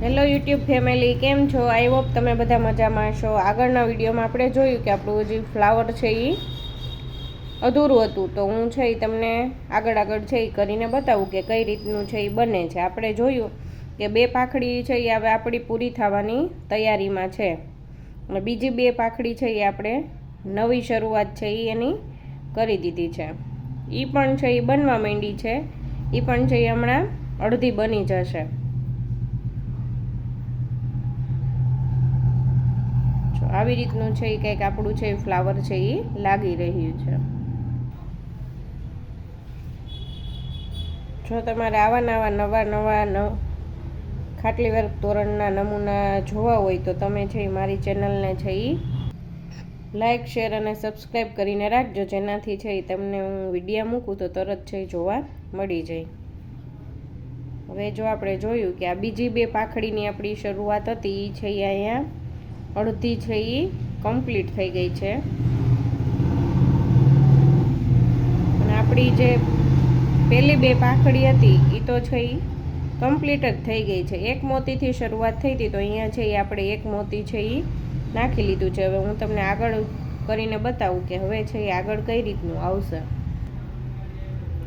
Hello YouTube family, કેમ છો? I hope તમે બધા મજામાં છો. આગળના વિડીયોમાં આપણે જોયું કે આપણું જે ફ્લાવર છે એ અધૂરું હતું. તો હું છે એ તમને આગળ આગળ છે એ કરીને બતાવું કે કઈ રીતનું છે એ બને છે. આપણે જોયું કે બે પાખડી છે એ હવે આપણી પૂરી થવાની તૈયારીમાં છે. અને બીજી બે પાખડી છે એ આપણે નવી શરૂઆત છે એ એની કરી દીધી છે. એ પણ છે એ બનવા માંડી છે. એ પણ છે એ હમણાં અડધી બની જશે. જો આવી રીતનું છે એ કંઈક આપણું છે એ ફ્લાવર છે એ લાગી રહ્યું છે. જો તમારે આવા નવા નવા નવા ખાટલી વર્ક તોરણના નમૂના જોવા હોય તો તમે છે એ મારી ચેનલને છે એ લાઇક શેર અને સબસ્ક્રાઈબ કરીને રાખજો. જેનાથી છે એ તમને હું વિડીયા મૂકું તો તરત છે જોવા મળી જાય. હવે જો આપણે જોયું કે આ બીજી બે પાખડીની આપણી શરૂઆત હતી એ છે એ અહીંયા અડધી છે એ કમ્પ્લીટ થઈ ગઈ છે. અને આપણી જે પહેલી બે પાખડી હતી એ તો છે એ કમ્પ્લીટ જ થઈ ગઈ છે. એક મોતીથી શરૂઆત થઈ હતી તો અહીંયા છે એ આપણે એક મોતી છે એ નાખી લીધું છે. હવે હું તમને આગળ કરીને બતાવું કે હવે છે એ આગળ કઈ રીતનું આવશે.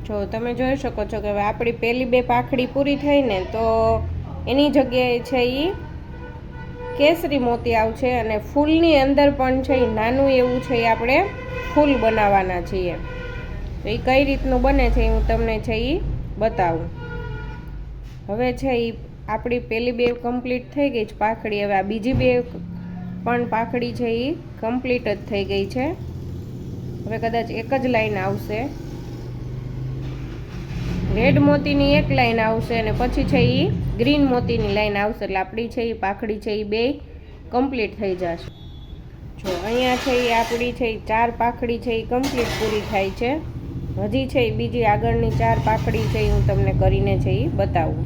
જો તમે જોઈ શકો છો કે હવે આપણી પહેલી બે પાખડી પૂરી થઈ ને તો એની જગ્યાએ છે એ કેસરી મોતી આવશે અને ફૂલની અંદર પણ છે એ નાનું એવું છે એ આપણે ફૂલ બનાવવાના છીએ. તો એ કઈ રીતનું બને છે હું તમને છે એ બતાવું. હવે છે એ આપણી પહેલી બે કમ્પ્લીટ થઈ ગઈ છે પાખડી. હવે આ બીજી બે પણ પાખડી છે એ કમ્પ્લીટ જ થઈ ગઈ છે. હવે કદાચ એક જ લાઈન આવશે. રેડ મોતીની એક લાઈન આવશે અને પછી છે એ ગ્રીન મોતીની લાઈન આવશે એટલે આપણી છે એ પાખડી છે એ બે કમ્પ્લીટ થઈ જશે. જો અહીંયા છે એ આપણી છે એ ચાર પાખડી છે એ કમ્પ્લીટ પૂરી થાય છે. હજી છે એ બીજી આગળની ચાર પાખડી છે એ હું તમને કરીને છે એ બતાવું.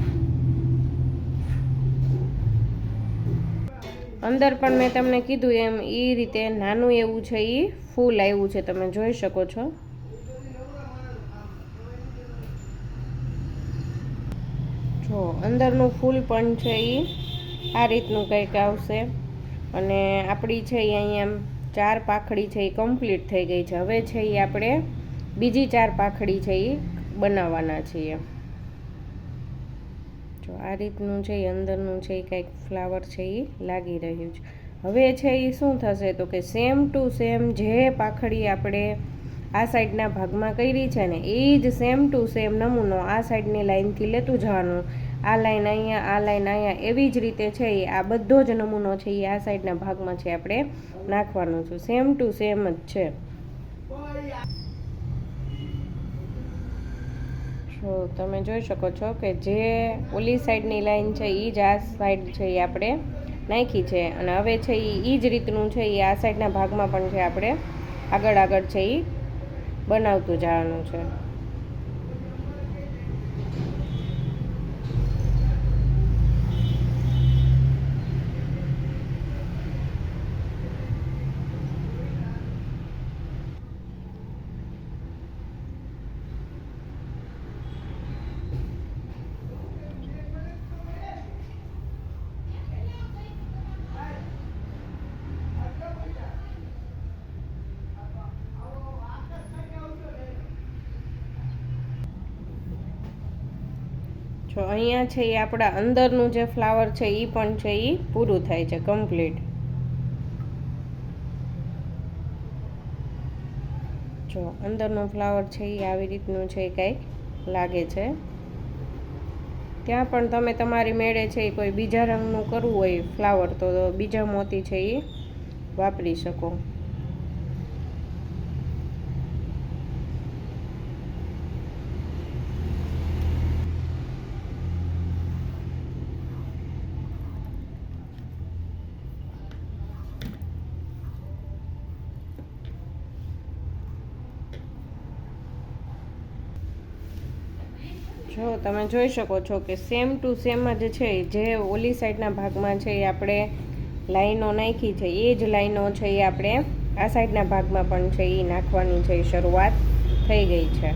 અંદર પણ મેં તમને કીધું એમ એ રીતે નાનું એવું છે એ ફૂલ આવ્યું છે, તમે જોઈ શકો છો. જો, અંદરનું ફૂલ પણ છે એ આ રીતનું કંઈક આવશે. અને આપણી છે એ અહીંયા ચાર પાખડી છે એ કમ્પ્લીટ થઈ ગઈ છે. હવે છે એ આપણે બીજી ચાર પાખડી છે એ બનાવવાના છીએ. જો, આ રીતનું છે એ અંદરનું છે એ કંઈક ફ્લાવર છે એ લાગી રહ્યું છે. હવે છે એ શું થશે તો કે સેમ ટુ સેમ જે પાખડી આપણે આ સાઈડના ભાગમાં કરી છે ને, એ જ સેમ ટુ સેમ નમૂનો આ સાઈડની લાઇનથી લેતું જવાનું. આ લાઈન અહીંયા, આ લાઈન અહીંયા, એવી જ રીતે છે એ, આ બધો જ નમૂનો છે એ આ સાઈડના ભાગમાં છે આપણે નાખવાનું છે. સેમ ટુ સેમ જ છે. જો તમે જોઈ શકો છો કે જે ઓલી સાઈડની લાઈન છે એ જ આ સાઈડ છે એ આપણે નાખી છે. અને હવે છે એ જ રીતનું છે એ આ સાઈડના ભાગમાં પણ છે આપણે આગળ આગળ છે એ બનાવતું જવાનું છે. જો અહીંયા છે એ આપણા અંદરનું જે ફ્લાવર છે એ પણ છે એ પૂરું થાય છે કમ્પ્લીટ જો, અંદરનું ફ્લાવર છે એ આવી રીતનું છે કંઈક લાગે છે. ત્યાં પણ તમે તમારી મેળે છે એ કોઈ બીજા રંગનું કરવું હોય ફ્લાવર તો બીજા મોતી છે એ વાપરી શકો. જો તમે જોઈ શકો છો કે સેમ ટુ સેમ જ છે, જે ઓલી સાઈડના ભાગમાં છે એ આપણે લાઈનો નાખી છે, એ જ લાઈનો છે એ આપણે આ સાઈડના ભાગમાં પણ છે એ નાખવાની છે શરૂઆત થઈ ગઈ છે.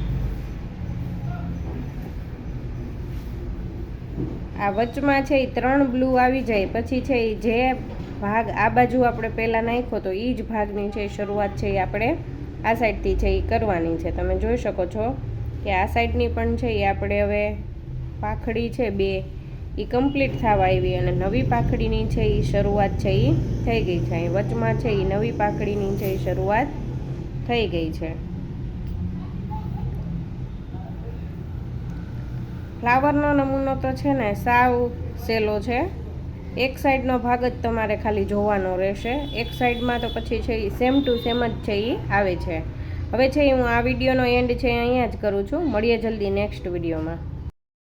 આ વચમાં છે એ ત્રણ બ્લુ આવી જાય, પછી છે એ જે ભાગ આ બાજુ આપણે પહેલાં નાખ્યો તો એ જ ભાગની છે શરૂઆત છે એ આપણે આ સાઈડથી છે એ કરવાની છે. તમે જોઈ શકો છો કે આ સાઈડની પણ છે, એ આપણે હવે પાખડી છે બે એ કમ્પ્લીટ થવા આવી અને નવી પાખડીની છે એ શરૂઆત છે એ થઈ ગઈ છે. અહીં વચમાં છે એ નવી પાખડીની છે એ શરૂઆત થઈ ગઈ છે. ફ્લાવરનો નમૂનો તો છે ને, સાવ સહેલો છે. એક સાઈડનો ભાગ જ તમારે ખાલી જોવાનો રહેશે. એક સાઈડમાં તો પછી છે એ સેમ ટુ સેમ જ છે એ આવે છે. હવે છે, હું આ વિડીયોનો એન્ડ છે, અહીંયા જ કરું છું. મળીએ જલ્દી નેક્સ્ટ વિડીયોમાં.